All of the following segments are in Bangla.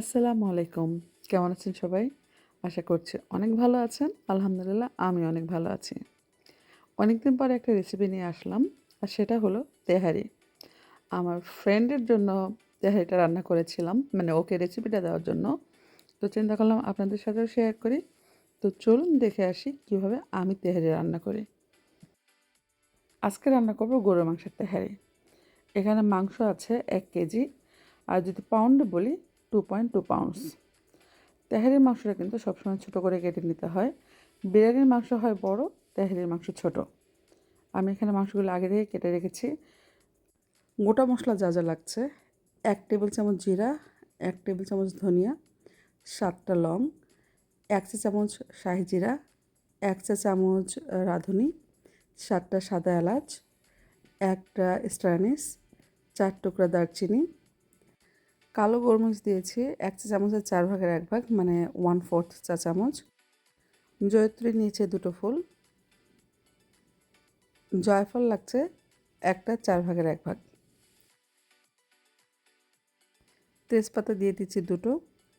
আসসালামু আলাইকুম। কেমন আছেন সবাই? আশা করছি অনেক ভালো আছেন। আলহামদুলিল্লাহ, আমি অনেক ভালো আছি। অনেকদিন পরে একটা রেসিপি নিয়ে আসলাম, আর সেটা হলো তেহারি। আমার ফ্রেন্ডের জন্য তেহারিটা রান্না করেছিলাম মানে ওকে রেসিপিটা দেওয়ার জন্য। তো চিন্তা করলাম আপনাদের সাথেও শেয়ার করি। তো চলুন দেখে আসি কীভাবে আমি তেহারি রান্না করি। আজকে রান্না করব গরুর মাংসের তেহারি। এখানে মাংস আছে এক কেজি। আর যদি পাউন্ডে বলি টু পয়েন্ট টু পাউন্ডস তেহারির মাংসটা কিন্তু সবসময় ছোটো করে কেটে নিতে হয়। বিরিয়ানির মাংস হয় বড়, তেহারির মাংস ছোট। আমি এখানে মাংসগুলো আগে থেকে কেটে রেখেছি। গোটা মশলা যা যা লাগছে, এক টেবিল চামচ জিরা, এক টেবিল চামচ ধনিয়া, সাতটা লং, এক চা চামচ শাহি জিরা, এক চা চামচ রাঁধুনি, সাতটা সাদা এলাচ, একটা স্টানিস চার টুকরা দারচিনি কালো গোলমরিচ দিয়েছি, এক চা চামচের চার ভাগের এক ভাগ মানে ওয়ান ফোর্থ চা চামচ। জয়ত্রী নিয়েছে দুটো ফুল। জয়ফল লাগছে একটা চার ভাগের এক ভাগ। তেজপাতা দিয়ে দিচ্ছি দুটো।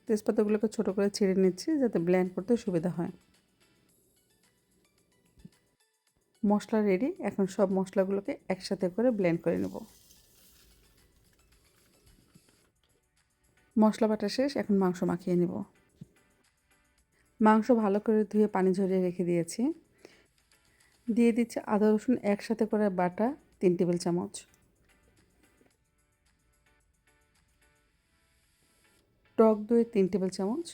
তেজপাতাগুলোকে ছোটো করে ছিঁড়ে নিচ্ছি যাতে ব্লেন্ড করতে সুবিধা হয়। মশলা রেডি এখন সব মশলাগুলোকে একসাথে করে ব্লেন্ড করে নেব। মশলা বাটা শেষ, এখন মাংস মাখিয়ে নেব। মাংস ভালো করে ধুয়ে পানি ঝরিয়ে রেখে দিয়েছি। দিয়ে দিচ্ছি আদা, রসুন একসাথে করে বাটা, তিন টেবিল চামচ। টক দই, তিন টেবিল চামচ।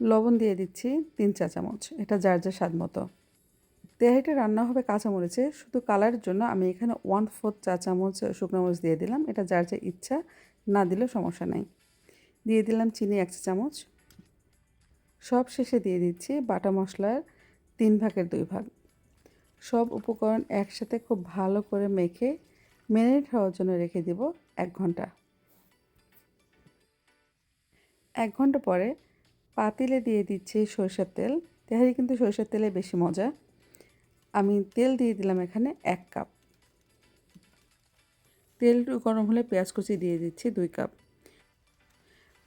লবণ দিয়ে দিচ্ছি তিন চা চামচ, এটা যার যার স্বাদ মতো। তেহারিটা রান্না হবে কাঁচামরিচে। শুধু কালারের জন্য আমি এখানে ওয়ান ফোর্থ চা চামচ শুকনো মরিচ দিয়ে দিলাম। এটা যার যা ইচ্ছা, না দিলেও সমস্যা নাই। দিয়ে দিলাম চিনি এক চা চামচ। সব শেষে দিয়ে দিচ্ছি বাটা মশলার তিন ভাগের দুই ভাগ। সব উপকরণ একসাথে খুব ভালো করে মেখে মেরিনেট হওয়ার জন্য রেখে দিব এক ঘণ্টা। এক ঘণ্টা পরে পাতিলে দিয়ে দিচ্ছি সরষের তেল। তেহারি কিন্তু সরষের তেলে বেশি মজা। আমি তেল দিয়ে দিলাম এখানে এক কাপ। তেল গরম হলে পেঁয়াজ কুচি দিয়ে দিচ্ছি দুই কাপ।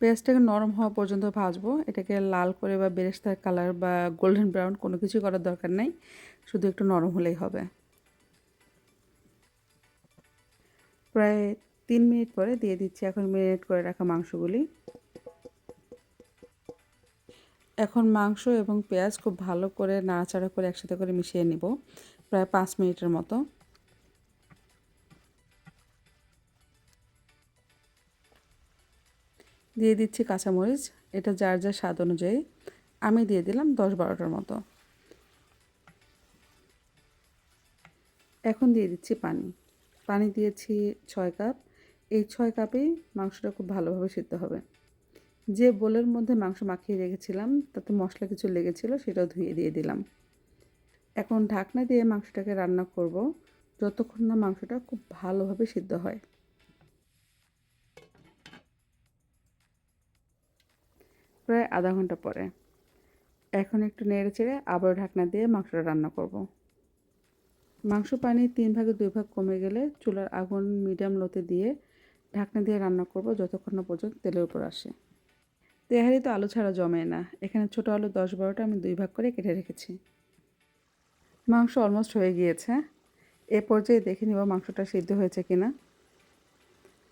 পেঁয়াজটাকে নরম হওয়া পর্যন্ত ভাজবো। এটাকে লাল করে বা বেরেস্তার কালার বা গোল্ডেন ব্রাউন কোনো কিছু করার দরকার নেই। শুধু একটু নরম হলেই হবে। প্রায় তিন মিনিট পরে দিয়ে দিচ্ছি এখন মেরিনেট করে রাখা মাংসগুলি। এখন মাংস এবং পেঁয়াজ খুব ভালো করে নাড়াচাড়া করে একসাথে করে মিশিয়ে নিব, প্রায় পাঁচ মিনিটের মতো। দিয়ে দিচ্ছি কাঁচামরিচ, এটা যার যার স্বাদ অনুযায়ী। আমি দিয়ে দিলাম দশ বারোটার মতো। এখন দিয়ে দিচ্ছি পানি। পানি দিয়েছি ছয় কাপ। এই ছয় কাপেই মাংসটা খুব ভালোভাবে সিদ্ধ হবে। যে বোলের মধ্যে মাংস মাখিয়ে রেখেছিলাম, তাতে মশলা কিছু লেগেছিল সেটাও ধুয়ে দিয়ে দিলাম। এখন ঢাকনা দিয়ে মাংসটাকে রান্না করব, যতক্ষণ না মাংসটা খুব ভালোভাবে সিদ্ধ হয়। প্রায় আধা ঘণ্টা পরে। এখন একটু নেড়ে চেড়ে আবার ঢাকনা দিয়ে মাংসটা রান্না করব। মাংস পানি তিন ভাগে দুই ভাগ কমে গেলে চুলার আগুন মিডিয়াম লোতে দিয়ে ঢাকনা দিয়ে রান্না করব যতক্ষণ না পর্যন্ত তেলের উপর আসে। তেহারি তো আলু ছাড়া জমে না। এখানে ছোটো আলু দশ বারোটা আমি দুই ভাগ করে কেটে রেখেছি। মাংস অলমোস্ট হয়ে গিয়েছে। এ পর্যায়ে দেখে নিব মাংসটা সিদ্ধ হয়েছে কি না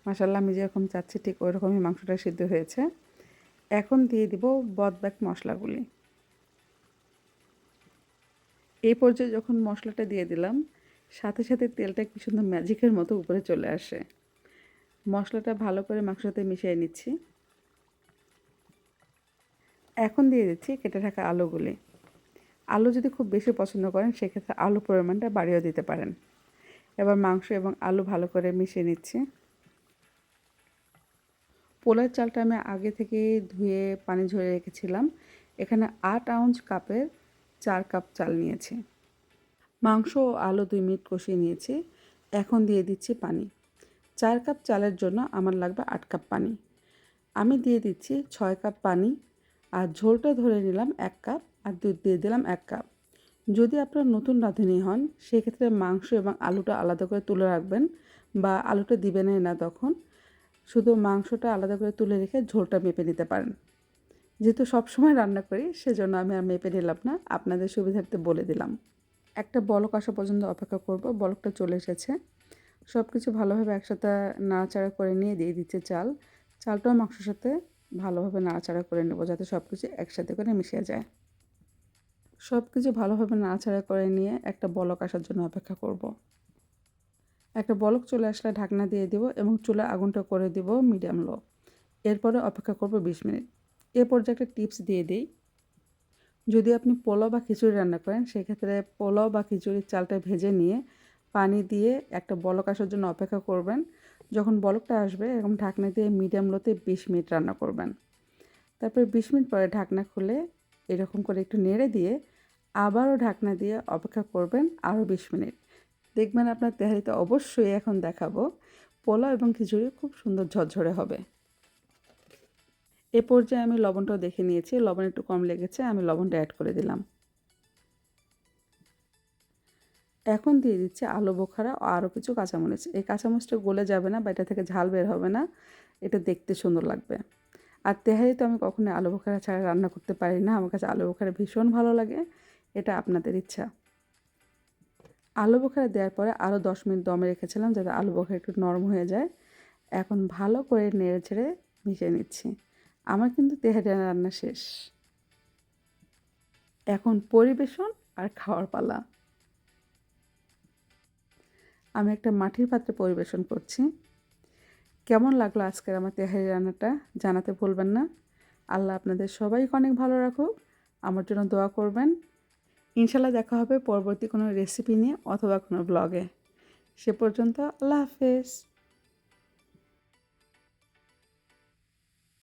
মাসাল্লাহ আমি যেরকম চাচ্ছি ঠিক ওই রকমই মাংসটা সিদ্ধ হয়েছে। এখন দিয়ে দিব বদব্যাক মশলাগুলি। এই পর্যায়ে যখন মশলাটা দিয়ে দিলাম, সাথে সাথে তেলটা কি সুন্দর ম্যাজিকের মতো উপরে চলে আসে। মশলাটা ভালো করে মাংসতে মিশিয়ে নিচ্ছি। এখন দিয়ে দিচ্ছি কেটে থাকা আলুগুলি। আলু যদি খুব বেশি পছন্দ করেন, সেক্ষেত্রে আলু পরিমাণটা বাড়িয়েও দিতে পারেন। এবার মাংস এবং আলু ভালো করে মিশিয়ে নিচ্ছি। পোলার চালটা আমি আগে থেকে ধুয়ে পানি ঝরে রেখেছিলাম। এখানে আট আউন্স কাপের চার কাপ চাল নিয়েছি। মাংস ও আলু দুই মিনিট কষিয়ে নিয়েছি। এখন দিয়ে দিচ্ছি পানি। চার কাপ চালের জন্য আমার লাগবে আট কাপ পানি। আমি দিয়ে দিচ্ছি ছয় কাপ পানি। আর ঝোলটা ধরে নিলাম এক কাপ আর দুধ দিয়ে দিলাম এক কাপ। যদি আপনারা নতুন রাঁধুনি হন, সেক্ষেত্রে মাংস এবং আলুটা আলাদা করে তুলে রাখবেন বা আলুটা দিবেনই না তখন। শুধু মাংসটা আলাদা করে তুলে রেখে ঝোলটা মেপে নিতে পারেন। যেহেতু সবসময় রান্না করি, সেজন্য আমি আর মেপে নিলাম না, আপনাদের সুবিধার্থে বলে দিলাম। একটা বলক আসা পর্যন্ত অপেক্ষা করব, বলকটা চলে এসেছে। সব কিছু ভালোভাবে একসাথে নাড়াচাড়া করে নিয়ে দিয়ে দিচ্ছে চাল। চালটাও মাংসের সাথে ভালোভাবে নাড়াচাড়া করে নেব যাতে সব কিছু একসাথে করে মিশে যায়। সব কিছু ভালোভাবে নাড়াচাড়া করে নিয়ে একটা বলক আসার জন্য অপেক্ষা করব। একটা বলক চলে আসলে ঢাকনা দিয়ে দিব এবং চুলা আগুনটা করে দিব মিডিয়াম লো। এরপরে অপেক্ষা করব বিশ মিনিট। এ পর্যায়ে একটা টিপস দিয়ে দিই। যদি আপনি পোলাও বা খিচুড়ি রান্না করেন, সেক্ষেত্রে পোলাও বা খিচুড়ির চালটা ভেজে নিয়ে পানি দিয়ে একটা বলক আসার জন্য অপেক্ষা করবেন। যখন বলকটা আসবে, এরকম ঢাকনা দিয়ে মিডিয়াম লোতে বিশ মিনিট রান্না করবেন। তারপরে বিশ মিনিট পরে ঢাকনা খুলে এরকম করে একটু নেড়ে দিয়ে আবারও ঢাকনা দিয়ে অপেক্ষা করবেন আরও বিশ মিনিট। দেখবেন আপনার তেহারিতে অবশ্যই এখন দেখাবো। পোলাও এবং খিচুড়ি খুব সুন্দর ঝরঝরে হবে। এ পর্যায়ে আমি লবণটাও দেখে নিয়েছি। লবণ একটু কম লেগেছে, আমি লবণটা অ্যাড করে দিলাম। এখন দিয়ে দিচ্ছে আলু বোখারা আরও কিছু কাঁচামরিচ। এই কাঁচামরিচটা গলে যাবে না বা এটা থেকে ঝাল বের হবে না। এটা দেখতে সুন্দর লাগবে। আর তেহারি তো আমি কখনোই আলু বোখারা ছাড়া রান্না করতে পারি না। আমার কাছে আলু বোখারা ভীষণ ভালো লাগে। এটা আপনাদের ইচ্ছা। আলু বোখারা দেওয়ার পরে আরও দশ মিনিট দমে রেখেছিলাম যাতে আলু বোখারা একটু নরম হয়ে যায়। এখন ভালো করে নেড়ে ছেড়ে মিশিয়ে নিচ্ছি। আমার কিন্তু তেহারি রান্না শেষ। এখন পরিবেশন আর খাওয়ার পালা। আমি একটা মাটির পাত্রে পরিবেশন করছি। কেমন লাগল আজকের আমার তেহারি রান্নাটা জানাতে ভুলবেন না। আল্লাহ আপনাদের সবাইকে অনেক ভালো রাখুক। আমার জন্য দোয়া করবেন। ইনশাল্লাহ দেখা হবে পরবর্তী কোনো রেসিপি নিয়ে অথবা কোনো ব্লগে সে পর্যন্ত আল্লাহ হাফেজ।